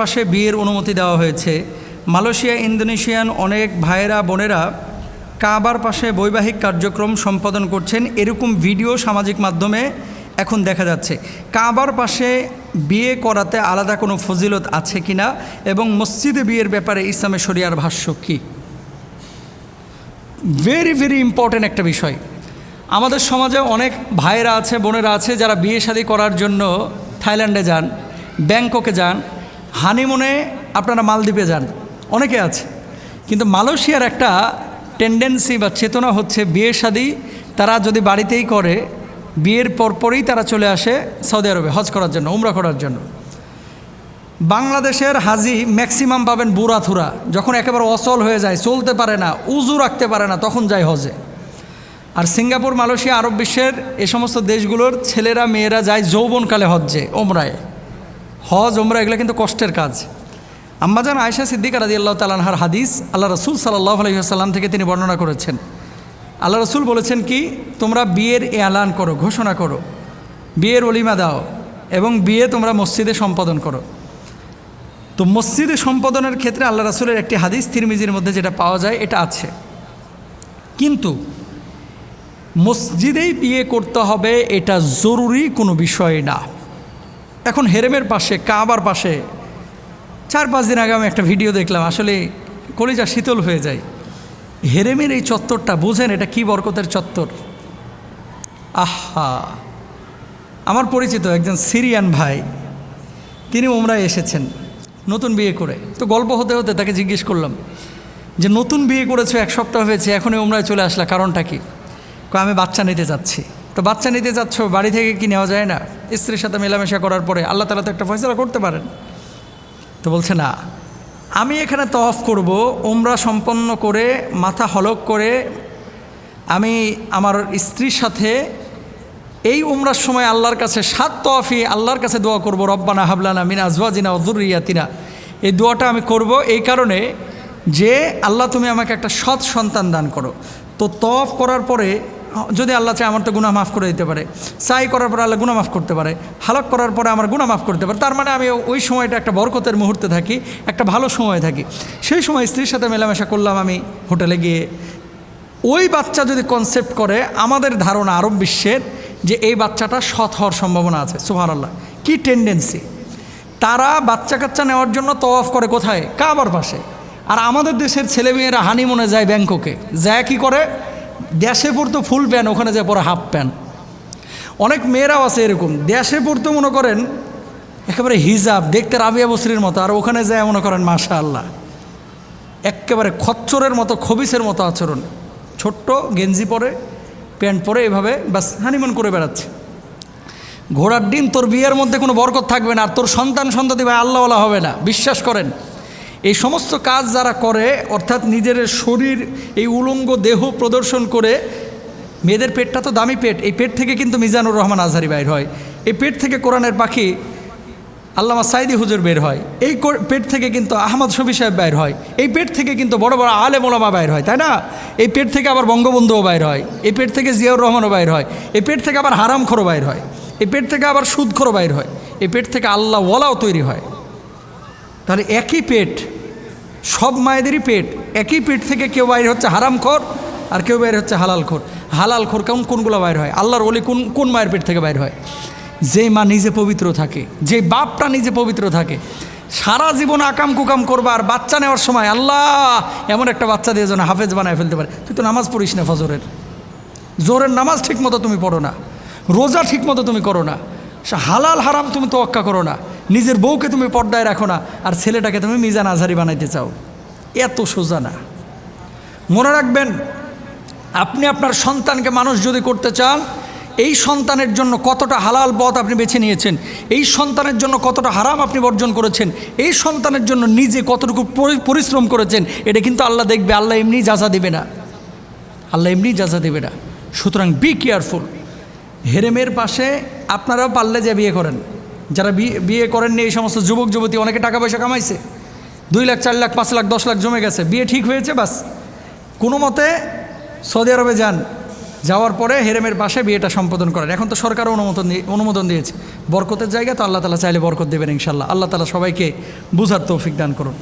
পাশে বিয়ের অনুমতি দেওয়া হয়েছে। মালয়েশিয়া, ইন্দোনেশিয়ান অনেক ভাইয়েরা, বোনেরা কাবার পাশে বৈবাহিক কার্যক্রম সম্পাদন করছেন। এরকম ভিডিও সামাজিক মাধ্যমে এখন দেখা যাচ্ছে। কাবার পাশে বিয়ে করাতে আলাদা কোনো ফজিলত আছে কিনা এবং মসজিদে বিয়ের ব্যাপারে ইসলামে শরিয়ার ভাষ্য কী? ভেরি ভেরি ইম্পর্ট্যান্ট একটা বিষয়। আমাদের সমাজে অনেক ভাইয়েরা আছে, বোনেরা আছে যারা বিয়ে শাদী করার জন্য থাইল্যান্ডে যান, ব্যাংককে যান হানিমুনে আপনারা মালদ্বীপে যান। অনেকে আছে। কিন্তু মালয়েশিয়ার একটা টেন্ডেন্সি বা চেতনা হচ্ছে বিয়ে শাদী। তারা যদি বাড়িতেই করে, বিয়ের পরপরই তারা চলে আসে সৌদি আরবে হজ করার জন্য, উমরা করার জন্য। বাংলাদেশের হাজি ম্যাক্সিমাম পাবেন বুড়াথুরা। যখন একেবারে অচল হয়ে যায়, চলতে পারে না, উজু রাখতে পারে না, তখন যায় হজে। আর সিঙ্গাপুর, মালয়েশিয়া, আরব বিশ্বের এ সমস্ত দেশগুলোর ছেলেরা, মেয়েরা যায় যৌবনকালে হজ্জে ওমরায় হজ ওমরা এগুলো কিন্তু কষ্টের কাজ। আম্মাজান আয়সা সিদ্দিকা রাদি আল্লাহ তালানহার হাদিস আল্লাহ রসুল সাল্লাহ আলহিহাসাল্লাম থেকে তিনি বর্ণনা করেছেন। আল্লাহ রসুল বলেছেন কি, তোমরা বিয়ের এলান করো, ঘোষণা করো। বিয়ের অলিমা দাও এবং বিয়ে তোমরা মসজিদে সম্পাদন করো। তো মসজিদে সম্পাদনের ক্ষেত্রে আল্লাহ রাসুলের একটি হাদিস তিরমিজির মধ্যে যেটা পাওয়া যায়, এটা আছে। কিন্তু মসজিদেই বিয়ে করতে হবে, এটা জরুরি কোনো বিষয় না। এখন হেরেমের পাশে, কাবার পাশে। চার, পাঁচ দিন আগে আমি একটা ভিডিও দেখলাম, আসলে কলিজা শীতল হয়ে যায়। হেরেমের এই চত্বরটা, বোঝেন এটা কি বরকতের চত্বর? আহা! আমার পরিচিত একজন সিরিয়ান ভাই, তিনি ওমরায় এসেছেন নতুন বিয়ে করে। তো গল্প হতে হতে তাকে জিজ্ঞেস করলাম যে, নতুন বিয়ে করেছ, এক সপ্তাহ হয়েছে, এখনই ওমরায় চলে আসলা, কারণটা কি? আমি বাচ্চা নিতে যাচ্ছি। তো বাচ্চা নিতে যাচ্ছ, বাড়ি থেকে কি নেওয়া যায় না? স্ত্রীর সাথে মেলামেশা করার পরে আল্লাহ তালা তো একটা ফয়সলা করতে পারেন। তো বলছে, না, আমি এখানে তফ করব ওমরা সম্পন্ন করে, মাথা হলক করে, আমি আমার স্ত্রীর সাথে এই উমরার সময় আল্লাহর কাছে সাত তফি আল্লাহর কাছে দোয়া করব, রব্বানা হাবলানা মিনা আজওয়াজিনা অদুরিয়াতিনা এই দোয়াটা আমি করব এই কারণে যে আল্লাহ তুমি আমাকে একটা সৎ সন্তান দান করো। তো তফ করার পরে যদি আল্লাহ চায় আমার তো গুণা মাফ করে দিতে পারে। সাই করার পরে আল্লাহ গুণা মাফ করতে পারে। হালক করার পরে আমার গুণা মাফ করতে পারে। তার মানে আমি ওই সময়টা একটা বরকতের মুহূর্তে থাকি, একটা ভালো সময় থাকি। সেই সময় স্ত্রীর সাথে মেলামেশা করলাম আমি হোটেলে গিয়ে। ওই বাচ্চা যদি কনসেপ্ট করে, আমাদের ধারণা আরব বিশ্বের যে এই বাচ্চাটা সৎ হওয়ার সম্ভাবনা আছে। সুহার আল্লাহ কী টেন্ডেন্সি তারা বাচ্চা কাচ্চা নেওয়ার জন্য তওয়াফ করে কোথায়? কাবার পাশে। আর আমাদের দেশের ছেলে ছেলেমেয়েরা হানিমুনে যায় ব্যাংককে। যায় কি করে? দেশে পড়তো ফুল প্যান্ট, ওখানে যায় পরে হাফ প্যান্ট। অনেক মেয়েরাও আছে এরকম। দেশে পড়তো মনে করেন একেবারে হিজাব, দেখতে রাবিয়া বসরির মতো, আর ওখানে যায় মনে করেন মাশা আল্লাহ একেবারে খচ্চরের মতো, খবিসের মতো আচরণ। ছোট্ট গেঞ্জি পরে, প্যান্ট পরে এভাবে বাস হানিমুন করে বেড়াচ্ছে। ঘোড়ার দিন তোর বিয়ের মধ্যে কোনো বরকত থাকবে না, আর তোর সন্তান সন্ততি ভাই আল্লাহওয়ালা হবে না। বিশ্বাস করেন। এই সমস্ত কাজ যারা করে, অর্থাৎ নিজের শরীর, এই উলঙ্গ দেহ প্রদর্শন করে, মেয়েদের পেটটা তো দামি পেট, এই পেট থেকে কিন্তু মিজানুর রহমান আজহারি বাইর হয়। এই পেট থেকে কোরআনের পাখি আল্লামা সাইদি হুজুর বের হয়। এই পেট থেকে কিন্তু আহমদ শফি সাহেব বাইর হয়। এই পেট থেকে কিন্তু বড় বড় আলে মোলামা বাইর হয়, তাই না? এই পেট থেকে আবার বঙ্গবন্ধুও বাইর হয়। এই পেট থেকে জিয়াউর রহমানও বাইর হয়। এই পেট থেকে আবার হারাম হারামখোরও বাইর হয়। এই পেট থেকে আবার সুদখোরও বাইর হয়। এই পেট থেকে আল্লাহ ওয়ালাও তৈরি হয়। তাহলে একই পেট, সব মায়েদেরই পেট, একই পেট থেকে কেউ বাইর হচ্ছে হারামখোর আর কেউ বাইর হচ্ছে হালালখোর হালালখোর কেমন কোনগুলো বাইর হয়? আল্লাহর ওলি কোন কোন মায়ের পেট থেকে বাইর হয়? যে মা নিজে পবিত্র থাকে, যে বাপটা নিজে পবিত্র থাকে, সারা জীবন আকাম কুকাম করবা আর বাচ্চা নেওয়ার সময় আল্লাহ এমন একটা বাচ্চা দিয়ে যেন হাফেজ বানায় ফেলতে পারে। তুই তো নামাজ পড়িস না ফজরের। জোরের নামাজ ঠিক মতো তুমি পড়ো না। রোজা ঠিক মতো তুমি করো না। হালাল হারাম তুমি তোয়াক্কা করো না। নিজের বউকে তুমি পর্দায় রাখো না, আর ছেলেটাকে তুমি মিজান আজহারি বানাইতে চাও। এত সোজা না। মনে রাখবেন, আপনি আপনার সন্তানকে মানুষ যদি করতে চান, এই সন্তানের জন্য কতটা হালাল পথ আপনি বেছে নিয়েছেন, এই সন্তানের জন্য কতটা হারাম আপনি বর্জন করেছেন, এই সন্তানের জন্য নিজে কতটুকু পরিশ্রম করেছেন, এটা কিন্তু আল্লাহ দেখবে, আল্লাহ এমনি যাজা দেবে না। আল্লাহ এমনি যাজা দেবে না। সুতরাং বি কেয়ারফুল হেরেমের পাশে আপনারাও পারলে যে বিয়ে করেন। যারা বিয়ে বিয়ে করেননি এই সমস্ত যুবক, যুবতী, অনেকে টাকা পয়সা কামাইছে। দুই লাখ, চার লাখ, পাঁচ লাখ, দশ লাখ জমে গেছে। বিয়ে ঠিক হয়েছে, বাস। কোনো মতে সৌদি আরবে যান। যাওয়ার পরে হেরেমের পাশে বিয়েটা সম্পাদন করেন। এখন তো সরকারও অনুমোদন অনুমোদন দিয়েছে। বরকতের জায়গা তো আল্লাহ তালা চাইলে বরকত দেবেন ইনশাল্লাহ আল্লাহ তালা সবাইকে বুঝার তৌফিক দান করুন।